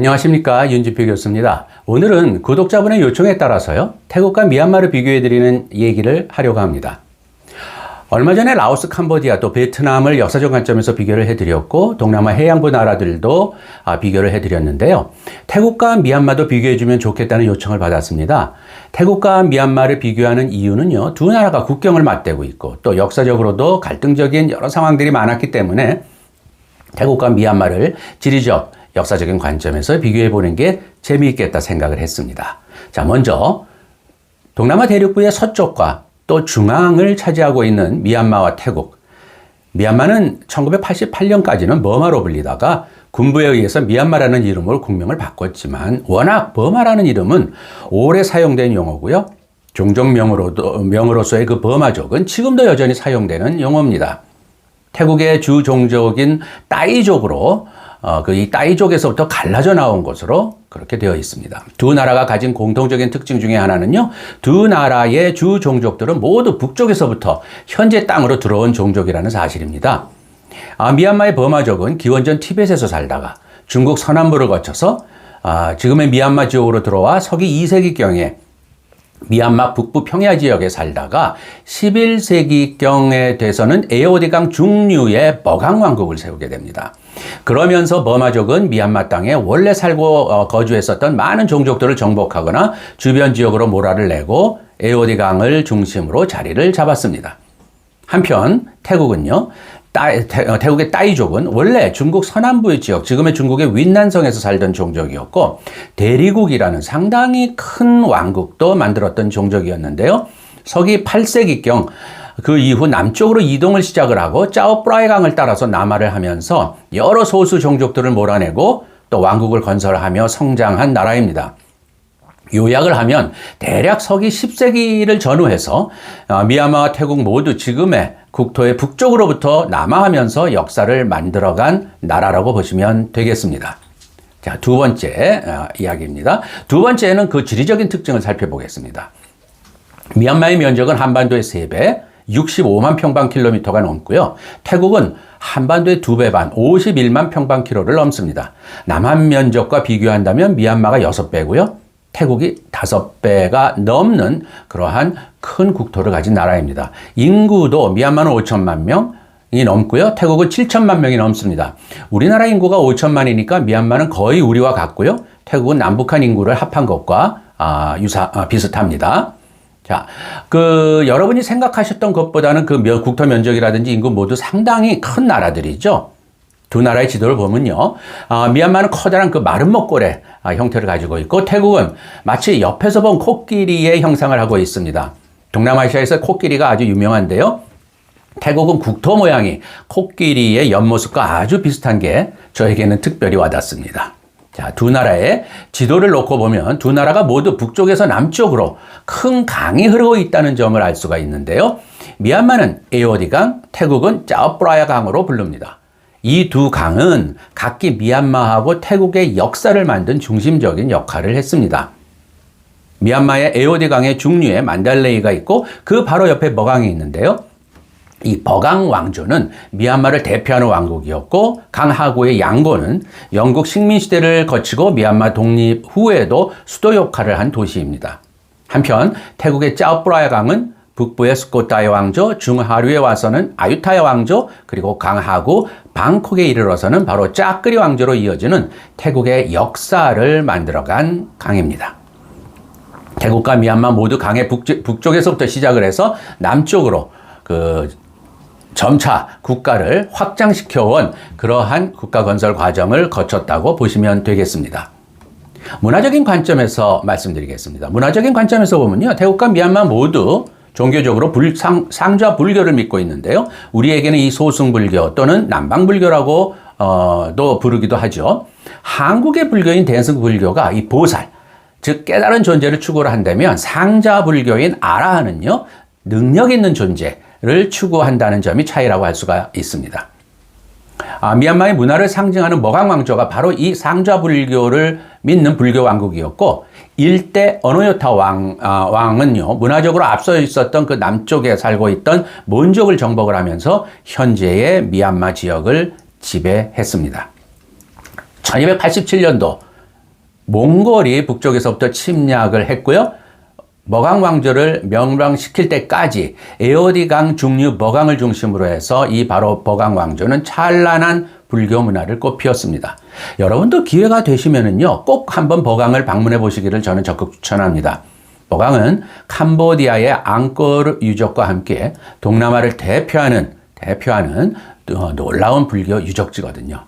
안녕하십니까 윤지표 교수입니다. 오늘은 구독자분의 요청에 따라서요 태국과 미얀마를 비교해드리는 얘기를 하려고 합니다. 얼마 전에 라오스, 캄보디아 또 베트남을 역사적 관점에서 비교를 해드렸고 동남아 해양부 나라들도 아, 비교를 해드렸는데요. 태국과 미얀마도 비교해주면 좋겠다는 요청을 받았습니다. 태국과 미얀마를 비교하는 이유는요. 두 나라가 국경을 맞대고 있고 또 역사적으로도 갈등적인 여러 상황들이 많았기 때문에 태국과 미얀마를 지리적 역사적인 관점에서 비교해 보는 게 재미있겠다 생각을 했습니다. 자, 먼저 동남아 대륙부의 서쪽과 또 중앙을 차지하고 있는 미얀마와 태국. 미얀마는 1988년까지는 버마로 불리다가 군부에 의해서 미얀마라는 이름으로 국명을 바꿨지만 워낙 버마라는 이름은 오래 사용된 용어고요. 종족명으로도 명으로서의 그 버마족은 지금도 여전히 사용되는 용어입니다. 태국의 주 종족인 따이족으로 어, 그이 따이족에서부터 갈라져 나온 것으로 그렇게 되어 있습니다. 두 나라가 가진 공통적인 특징 중에 하나는요, 두 나라의 주 종족들은 모두 북쪽에서부터 현재 땅으로 들어온 종족이라는 사실입니다. 아, 미얀마의 버마족은 기원전 티벳에서 살다가 중국 서남부를 거쳐서 아, 지금의 미얀마 지역으로 들어와 서기 2세기경에 미얀마 북부 평야 지역에 살다가 11세기경에 돼서는 에오디강 중류의 버강 왕국을 세우게 됩니다. 그러면서 버마족은 미얀마 땅에 원래 살고 어, 거주했었던 많은 종족들을 정복하거나 주변 지역으로 몰아를 내고 에오디강을 중심으로 자리를 잡았습니다. 한편 태국은요. 따, 태, 어, 태국의 따이족은 원래 중국 서남부의 지역, 지금의 중국의 윈난성에서 살던 종족이었고 대리국이라는 상당히 큰 왕국도 만들었던 종족이었는데요. 서기 8세기경 그 이후 남쪽으로 이동을 시작을 하고 짜오프라이 강을 따라서 남하를 하면서 여러 소수 종족들을 몰아내고 또 왕국을 건설하며 성장한 나라입니다. 요약을 하면 대략 서기 10세기를 전후해서 어, 미얀마와 태국 모두 지금의 국토의 북쪽으로부터 남하하면서 역사를 만들어간 나라라고 보시면 되겠습니다. 자, 두 번째 어, 이야기입니다. 두 번째는 그 지리적인 특징을 살펴보겠습니다. 미얀마의 면적은 한반도의 3배, 65만 평방킬로미터가 넘고요. 태국은 한반도의 두배 반, 51만 평방킬로를 넘습니다. 남한 면적과 비교한다면 미얀마가 6배고요. 태국이 5배가 넘는 그러한 큰 국토를 가진 나라입니다. 인구도 미얀마는 5천만 명이 넘고요. 태국은 7천만 명이 넘습니다. 우리나라 인구가 5천만이니까 미얀마는 거의 우리와 같고요. 태국은 남북한 인구를 합한 것과 아, 유사, 아, 비슷합니다. 자, 그 여러분이 생각하셨던 것보다는 그 국토 면적이라든지 인구 모두 상당히 큰 나라들이죠. 두 나라의 지도를 보면요. 아, 미얀마는 커다란 그 마른 먹골의 아, 형태를 가지고 있고 태국은 마치 옆에서 본 코끼리의 형상을 하고 있습니다. 동남아시아에서 코끼리가 아주 유명한데요. 태국은 국토 모양이 코끼리의 옆모습과 아주 비슷한 게 저에게는 특별히 와닿습니다. 자, 두 나라의 지도를 놓고 보면 두 나라가 모두 북쪽에서 남쪽으로 큰 강이 흐르고 있다는 점을 알 수가 있는데요. 미얀마는 에오디강, 태국은 짜오프라야 강으로 부릅니다. 이 두 강은 각기 미얀마하고 태국의 역사를 만든 중심적인 역할을 했습니다. 미얀마의 에오디 강의 중류에 만달레이가 있고 그 바로 옆에 머강이 있는데요. 이 버강 왕조는 미얀마를 대표하는 왕국이었고 강하구의 양고는 영국 식민 시대를 거치고 미얀마 독립 후에도 수도 역할을 한 도시입니다. 한편 태국의 짜오프라야 강은 북부의 스코타의 왕조, 중하류에 와서는 아유타의 왕조, 그리고 강하구, 방콕에 이르러서는 바로 짜끄리 왕조로 이어지는 태국의 역사를 만들어간 강입니다. 태국과 미얀마 모두 강의 북쪽, 에서부터 시작을 해서 남쪽으로 그 점차 국가를 확장시켜온 그러한 국가 건설 과정을 거쳤다고 보시면 되겠습니다. 문화적인 관점에서 말씀드리겠습니다. 문화적인 관점에서 보면요. 태국과 미얀마 모두 종교적으로 불, 상, 상좌 불교를 믿고 있는데요. 우리에게는 이 소승 불교 또는 남방 불교라고 어, 또 부르기도 하죠. 한국의 불교인 대승 불교가 이 보살, 즉 깨달은 존재를 추구를 한다면 상자 불교인 아라한은요. 능력 있는 존재, 를 추구한다는 점이 차이라고 할 수가 있습니다. 아, 미얀마의 문화를 상징하는 머강 왕조가 바로 이 상좌 불교를 믿는 불교 왕국이었고 일대 어노요타 왕, 아, 왕은요 문화적으로 앞서 있었던 그 남쪽에 살고 있던 몬족을 정복을 하면서 현재의 미얀마 지역을 지배했습니다. 1287년도 몽골이 북쪽에서부터 침략을 했고요. 머강 왕조를 명망시킬 때까지 에오디강 중류 머강을 중심으로 해서 이 바로 버강 왕조는 찬란한 불교 문화를 꽃피웠습니다. 여러분도 기회가 되시면은요, 꼭 한번 버강을 방문해 보시기를 저는 적극 추천합니다. 버강은 캄보디아의 앙코르 유적과 함께 동남아를 대표하는 대표하는 어, 놀라운 불교 유적지거든요.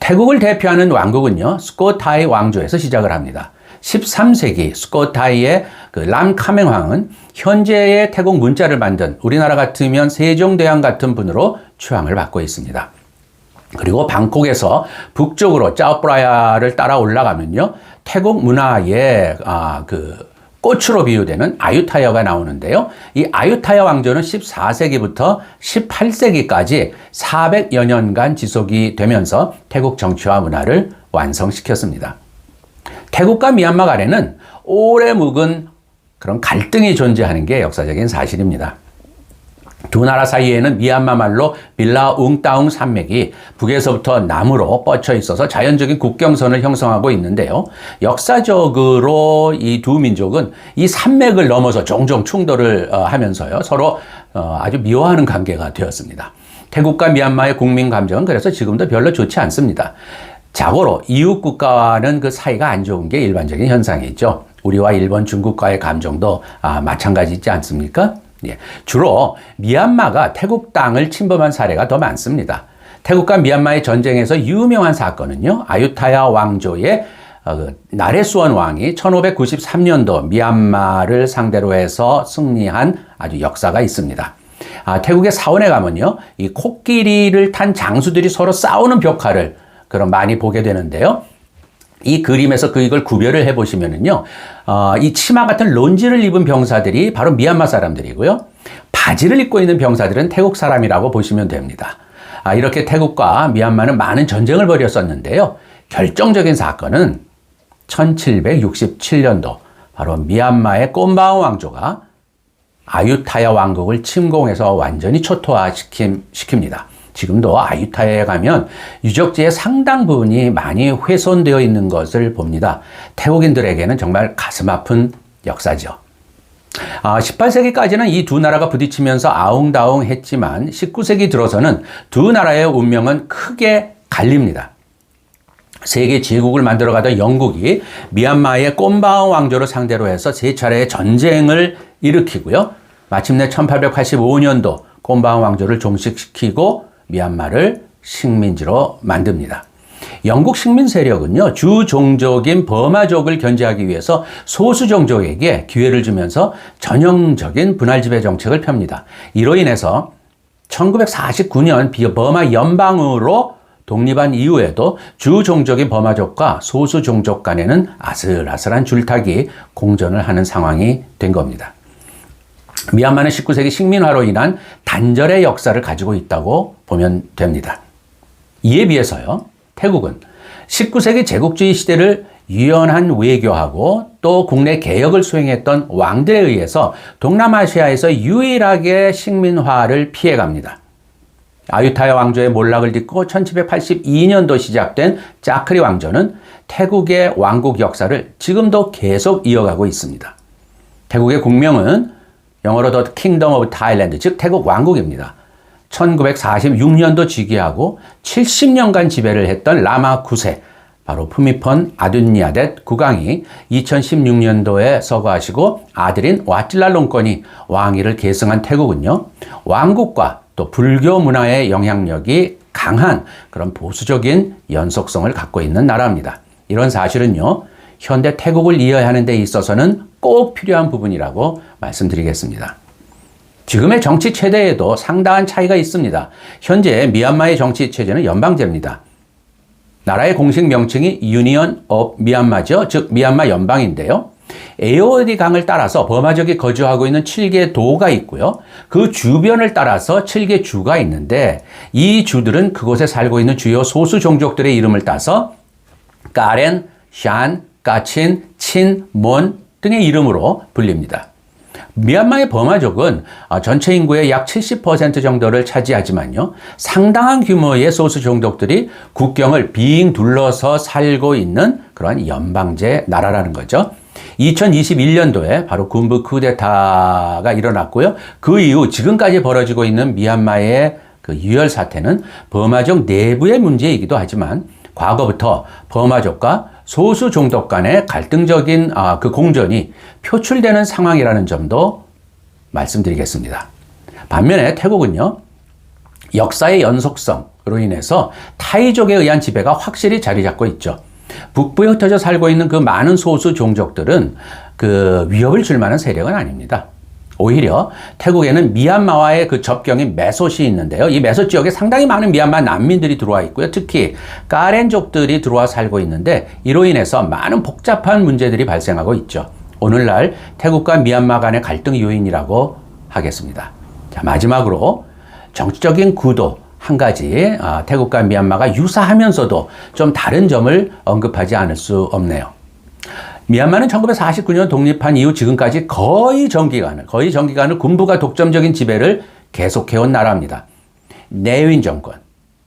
태국을 대표하는 왕국은요, 스코타이 왕조에서 시작을 합니다. 13세기 스코타이의 그 람카맹왕은 현재의 태국 문자를 만든 우리나라 같으면 세종대왕 같은 분으로 추앙을 받고 있습니다. 그리고 방콕에서 북쪽으로 짜오프라야를 따라 올라가면요. 태국 문화의 아, 그 꽃으로 비유되는 아유타야가 나오는데요. 이 아유타야 왕조는 14세기부터 18세기까지 400여 년간 지속이 되면서 태국 정치와 문화를 완성시켰습니다. 태국과 미얀마 간에는 오래 묵은 그런 갈등이 존재하는 게 역사적인 사실입니다. 두 나라 사이에는 미얀마 말로 빌라웅따웅 산맥이 북에서부터 남으로 뻗쳐 있어서 자연적인 국경선을 형성하고 있는데요. 역사적으로 이 두 민족은 이 산맥을 넘어서 종종 충돌을 어, 하면서요. 서로 어, 아주 미워하는 관계가 되었습니다. 태국과 미얀마의 국민 감정은 그래서 지금도 별로 좋지 않습니다. 자고로 이웃 국가와는 그 사이가 안 좋은 게 일반적인 현상이죠. 우리와 일본, 중국과의 감정도 아, 마찬가지지 않습니까? 예, 주로 미얀마가 태국 땅을 침범한 사례가 더 많습니다. 태국과 미얀마의 전쟁에서 유명한 사건은요, 아유타야 왕조의 어, 그 나레수원 왕이 1593년도 미얀마를 상대로 해서 승리한 아주 역사가 있습니다. 아, 태국의 사원에 가면요, 이 코끼리를 탄 장수들이 서로 싸우는 벽화를 그럼 많이 보게 되는데요. 이 그림에서 그 이걸 구별을 해보시면은요, 어, 이 치마 같은 론지를 입은 병사들이 바로 미얀마 사람들이고요. 바지를 입고 있는 병사들은 태국 사람이라고 보시면 됩니다. 아, 이렇게 태국과 미얀마는 많은 전쟁을 벌였었는데요. 결정적인 사건은 1767년도 바로 미얀마의 꼼바오 왕조가 아유타야 왕국을 침공해서 완전히 초토화시킵니다. 지금도 아유타야에 가면 유적지의 상당 부분이 많이 훼손되어 있는 것을 봅니다. 태국인들에게는 정말 가슴 아픈 역사죠. 아, 18세기까지는 이 두 나라가 부딪히면서 아웅다웅 했지만 19세기 들어서는 두 나라의 운명은 크게 갈립니다. 세계 제국을 만들어가던 영국이 미얀마의 꼼바오 왕조를 상대로 해서 세 차례의 전쟁을 일으키고요. 마침내 1885년도 꼼바오 왕조를 종식시키고 미얀마를 식민지로 만듭니다. 영국 식민 세력은요, 주 종족인 버마족을 견제하기 위해서 소수 종족에게 기회를 주면서 전형적인 분할 지배 정책을 펴니다. 이로 인해서 1949년 버마 연방으로 독립한 이후에도 주 종족인 버마족과 소수 종족 간에는 아슬아슬한 줄타기 공전을 하는 상황이 된 겁니다. 미얀마는 19세기 식민화로 인한 단절의 역사를 가지고 있다고 보면 됩니다. 이에 비해서요, 태국은 19세기 제국주의 시대를 유연한 외교하고 또 국내 개혁을 수행했던 왕들에 의해서 동남아시아에서 유일하게 식민화를 피해갑니다. 아유타야 왕조의 몰락을 딛고 1782년도 시작된 짜크리 왕조는 태국의 왕국 역사를 지금도 계속 이어가고 있습니다. 태국의 국명은 영어로 더 킹덤 오브 타일랜드, 즉 태국 왕국입니다. 1946년도 즉위하고 70년간 지배를 했던 라마 9세, 바로 푸미펀 아둔니아댓 국왕이 2016년도에 서거하시고 아들인 와찔랄롱권이 왕위를 계승한 태국은요, 왕국과 또 불교 문화의 영향력이 강한 그런 보수적인 연속성을 갖고 있는 나라입니다. 이런 사실은요, 현대 태국을 이해하는 데 있어서는 꼭 필요한 부분이라고 말씀드리겠습니다. 지금의 정치 체제에도 상당한 차이가 있습니다. 현재 미얀마의 정치 체제는 연방제입니다. 나라의 공식 명칭이 유니언 업 미얀마죠. 즉 미얀마 연방인데요. 에오디 강을 따라서 버마족이 거주하고 있는 7개 도가 있고요. 그 주변을 따라서 7개 주가 있는데 이 주들은 그곳에 살고 있는 주요 소수 종족들의 이름을 따서 까렌, 샨, 까친, 친, 몬 등의 이름으로 불립니다. 미얀마의 버마족은 아, 전체 인구의 약 70% 정도를 차지하지만요, 상당한 규모의 소수 종족들이 국경을 빙 둘러서 살고 있는 그런 연방제 나라라는 거죠. 2021년도에 바로 군부 쿠데타가 일어났고요. 그 이후 지금까지 벌어지고 있는 미얀마의 그 유혈 사태는 버마족 내부의 문제이기도 하지만 과거부터 버마족과 소수 종족 간의 갈등적인 아, 그 공전이 표출되는 상황이라는 점도 말씀드리겠습니다. 반면에 태국은요, 역사의 연속성으로 인해서 타이족에 의한 지배가 확실히 자리 잡고 있죠. 북부에 흩어져 살고 있는 그 많은 소수 종족들은 그 위협을 줄 만한 세력은 아닙니다. 오히려 태국에는 미얀마와의 그 접경인 메솥이 있는데요. 이 메솥 지역에 상당히 많은 미얀마 난민들이 들어와 있고요. 특히 까렌족들이 들어와 살고 있는데 이로 인해서 많은 복잡한 문제들이 발생하고 있죠. 오늘날 태국과 미얀마 간의 갈등 요인이라고 하겠습니다. 자, 마지막으로 정치적인 구도 한 가지 아, 태국과 미얀마가 유사하면서도 좀 다른 점을 언급하지 않을 수 없네요. 미얀마는 1949년 독립한 이후 지금까지 거의 정기간을 거의 정기간을 군부가 독점적인 지배를 계속해온 나라입니다. 내윈 정권,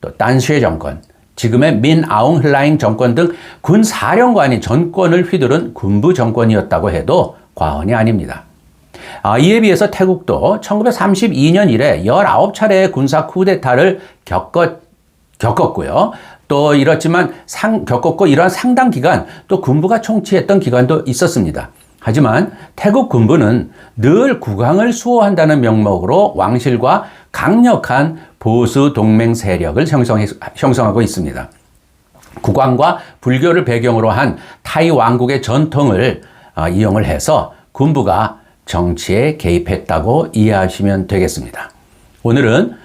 또 딴쉐 정권, 지금의 민 아웅 흘라잉 정권 등 군 사령관이 정권을 휘두른 군부 정권이었다고 해도 과언이 아닙니다. 아, 이에 비해서 태국도 1932년 이래 19차례의 군사 쿠데타를 겪었, 겪었고요. 또 이렇지만 상, 겪었고 이러한 상당 기간 또 군부가 총치했던 기간도 있었습니다. 하지만 태국 군부는 늘 국왕을 수호한다는 명목으로 왕실과 강력한 보수 동맹 세력을 형성해, 형성하고 있습니다. 국왕과 불교를 배경으로 한 타이 왕국의 전통을 어, 이용을 해서 군부가 정치에 개입했다고 이해하시면 되겠습니다. 오늘은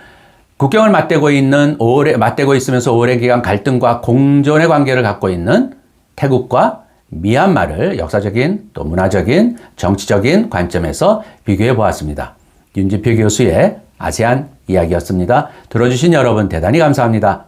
국경을 맞대고 있는 오래 맞대고 있으면서 오랜 기간 갈등과 공존의 관계를 갖고 있는 태국과 미얀마를 역사적인 또 문화적인 정치적인 관점에서 비교해 보았습니다. 윤지표 교수의 아세안 이야기였습니다. 들어주신 여러분 대단히 감사합니다.